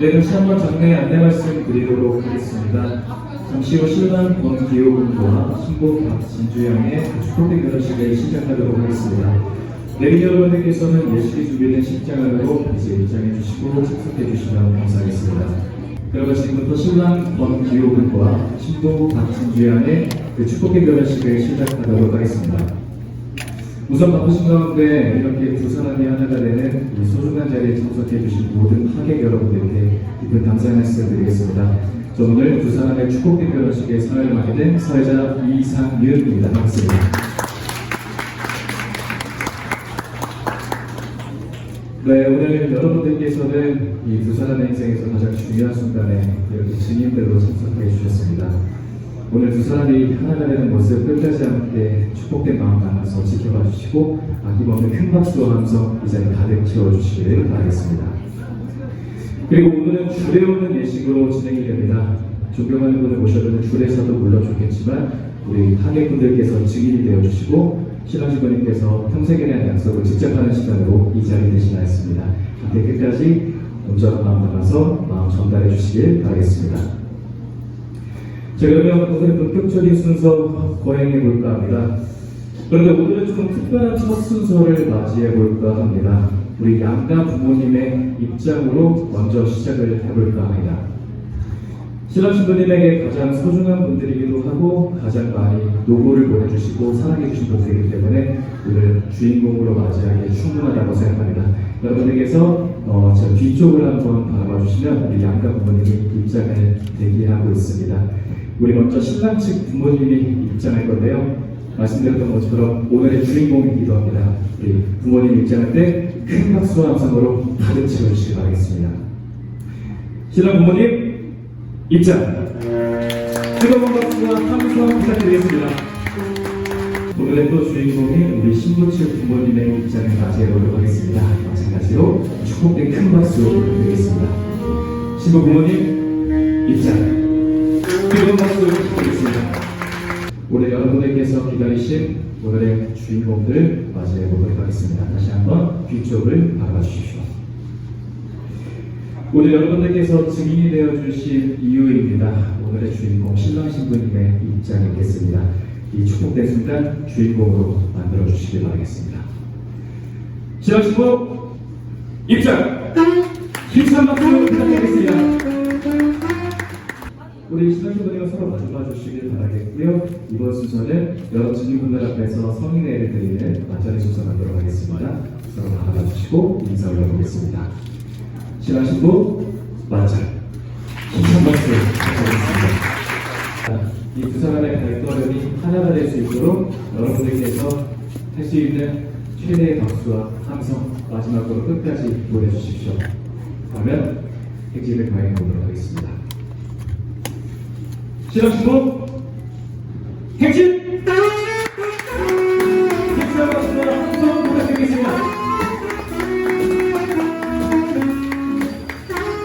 네, 다시 한번 장례 안내 말씀 드리도록 하겠습니다. 잠시 후 신랑 권기호 군과 신부 박진주 양의 축복의 결혼식을 시작하도록 하겠습니다. 내린 여러분들께서는 예식이 준비된 식장으로 이제 입장해 주시고 착석해 주시면 감사하겠습니다. 그러면 지금부터 신랑 권기호 군과 신부 박진주 양의 그 축복의 결혼식을 시작하도록 하겠습니다. 우선 바쁘신 가운데 이렇게 두 사람이 하나가 되는 이 소중한 자리에 참석해 주신 모든 하객 여러분들께 깊은 감사의 말씀 드리겠습니다. 저 오늘 두 사람의 축복의 결혼식에 사회를 맡게 된 사회자 이상윤입니다. 반갑습니다. 네, 오늘 여러분들께서는 이두 사람의 인생에서 가장 중요한 순간에 이렇게 증인들로 참석해 주셨습니다. 오늘 두 사람이 하나가 되는 모습 끝까지 함께 축복된 마음 담아서 지켜봐 주시고 아낌없는 큰 박수와 함성 이 자리 가득 채워주시기를 바라겠습니다. 그리고 오늘은 주례 없는 예식으로 진행이 됩니다. 존경하는 분을 모셔두는 주례사도 물론 좋겠지만 우리 하객분들께서 증인이 되어주시고 신랑 신부님께서 평생에 대한 약속을 직접 하는 시간으로 이 자리에 대신하였습니다. 함께 끝까지 온전한 마음 담아서 마음 전달해 주시길 바라겠습니다. 자 그러면 오늘 본격적인 순서 거행해 볼까 합니다. 그런데 오늘은 좀 특별한 첫 순서를 맞이해 볼까 합니다. 우리 양가 부모님의 입장으로 먼저 시작을 해볼까 합니다. 신랑 신부님에게 가장 소중한 분들이기도 하고 가장 많이 노고를 보내주시고 사랑해주신 분들이기 때문에 오늘 주인공으로 맞이하기에 충분하다고 생각합니다. 여러분들께서 어, 저 뒤쪽을 한번 바라봐 주시면 우리 양가 부모님이 입장을 대기하고 있습니다. 우리 먼저 신랑 측 부모님이 입장할 건데요. 말씀드렸던 것처럼 오늘의 주인공이기도 합니다. 우리 부모님 입장할 때 큰 박수와 함성으로 가득 채워주시기 바라겠습니다. 신랑 부모님 입장! 뜨거운 박수와 함성 부탁드리겠습니다. 오늘의 또 주인공인 우리 신부 측 부모님의 입장을 맞이해보도록 하겠습니다. 마찬가지로 축복된 큰 박수 부탁드리겠습니다. 신부 부모님 입장! 뜨거운 박수. 오늘 여러분들께서 기다리신 오늘의 주인공들 맞이해 보도록 하겠습니다. 다시 한번 뒤쪽을 바라봐 주십시오. 오늘 여러분들께서 증인이 되어 주신 이유입니다. 오늘의 주인공 신랑 신부님의 입장이 겠습니다. 이 축복된 순간 주인공으로 만들어 주시길 바라겠습니다. 신랑 신부 입장! 힘찬 박수 부탁드리겠습니다. 우리 신앙신부님과 서로 마주봐 주시길 바라겠고요. 이번 순서는 여러 증인분들 앞에서 성인회를 드리는 맞자리 순서 만들어 가겠습니다. 서로 바라봐 주시고 인사 올려보겠습니다. 신앙신부 맞자. 힘찬 박수 부탁드리겠습니다. 이 두 사람의 발걸음이 하나가 될 수 있도록 여러분들께서 할 수 있는 최대의 박수와 함성 마지막으로 끝까지 보내주십시오. 그러면 행진을 가해 보도록 하겠습니다. 행진! 행진하고 싶은